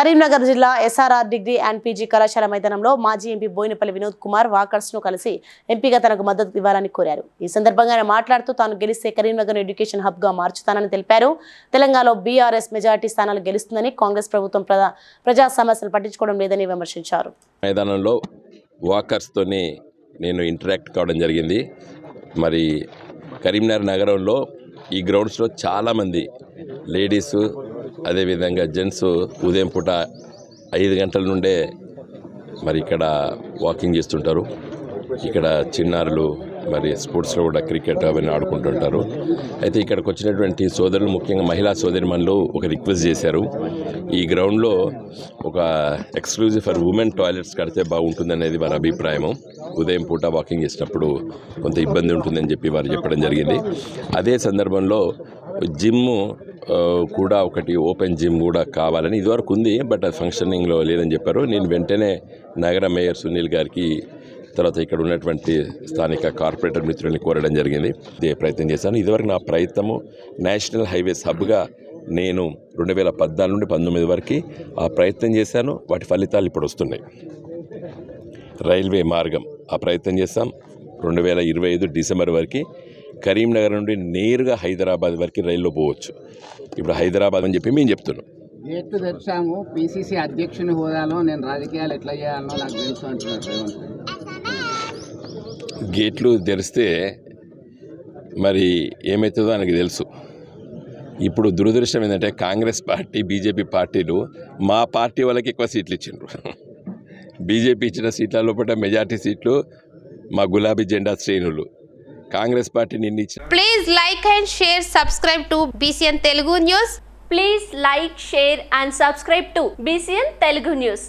కరీంనగర్ జిల్లా SRR degree and PG కళాశాల మైదానంలో మాజీ ఎంపీ బోయినపల్లి వినోద్ కుమార్ వాకర్స్ను కలిసి ఎంపీగా తనకు మద్దతు ఇవ్వాలని కోరారు. ఈ సందర్భంగా ఆయన మాట్లాడుతూ తాను గెలిస్తే కరీంనగర్ ఎడ్యుకేషన్ హబ్గా మార్చుతానని తెలిపారు. తెలంగాణలో బీఆర్ఎస్ మెజార్టీ స్థానాలు గెలుస్తుందని కాంగ్రెస్ ప్రభుత్వం ప్రజా ప్రజా సమస్యలు పట్టించుకోవడం లేదని విమర్శించారు. మైదానంలో వాకర్స్తోని నేను ఇంటరాక్ట్ కావడం జరిగింది. మరి కరీంనగర్ నగరంలో ఈ గ్రౌండ్స్లో చాలామంది లేడీస్ అదేవిధంగా జెంట్స్ ఉదయం పూట ఐదు గంటల నుండే మరి ఇక్కడ వాకింగ్ చేస్తుంటారు. ఇక్కడ చిన్నారులు మరి స్పోర్ట్స్లో కూడా క్రికెట్ అవన్నీ ఆడుకుంటుంటారు. అయితే ఇక్కడికి వచ్చినటువంటి సోదరులు ముఖ్యంగా మహిళా సోదరిమణులు ఒక రిక్వెస్ట్ చేశారు. ఈ గ్రౌండ్లో ఒక ఎక్స్క్లూజివ్ ఫర్ ఉమెన్ టాయిలెట్స్ కడితే బాగుంటుందనేది వారి అభిప్రాయము. ఉదయం పూట వాకింగ్ చేసినప్పుడు కొంత ఇబ్బంది ఉంటుందని చెప్పి వారు చెప్పడం జరిగింది. అదే సందర్భంలో జిమ్ కూడా ఒకటి ఓపెన్ జిమ్ కూడా కావాలని ఇదివరకు ఉంది బట్ అది ఫంక్షనింగ్లో లేదని చెప్పారు. నేను వెంటనే నగర మేయర్ సునీల్ గారికి తర్వాత ఇక్కడ ఉన్నటువంటి స్థానిక కార్పొరేటర్ మిత్రుల్ని కోరడం జరిగింది. ఇదే ప్రయత్నం చేశాను. ఇదివరకు నా ప్రయత్నము నేషనల్ హైవేస్ హబ్గా నేను రెండు వేల పద్నాలుగు నుండి పంతొమ్మిది వరకు ఆ ప్రయత్నం చేశాను. వాటి ఫలితాలు ఇప్పుడు వస్తున్నాయి. రైల్వే మార్గం ఆ ప్రయత్నం చేస్తాం రెండు వేల ఇరవై ఐదు డిసెంబర్ వరకు కరీంనగర్ నుండి నేరుగా హైదరాబాద్ వరకు రైల్లో పోవచ్చు. ఇప్పుడు హైదరాబాద్ అని చెప్పి మేము చెప్తున్నాం. గేట్లు తెరిచాము పిసిసి అధ్యక్షుని హోదాలో నేను రాజకీయాలు ఎట్లా చేయాలనో నాకు తెలుసు అంటున్నారు. గేట్లు తెరిస్తే మరి ఏమవుతుందో ఆయనకు తెలుసు. ఇప్పుడు దురదృష్టం ఏంటంటే కాంగ్రెస్ పార్టీ బీజేపీ పార్టీలు మా పార్టీ వాళ్ళకి ఎక్కువ సీట్లు ఇచ్చిండ్రు. బీజేపీ ఇచ్చిన సీట్ల లోపల మెజార్టీ సీట్లు మా గులాబీ జెండా శ్రేణులు. కాంగ్రెస్ పార్టీ నిన్న ఇచ్చిన Please like and share, subscribe to BCN Telugu News. Please like, share and subscribe to BCN Telugu News.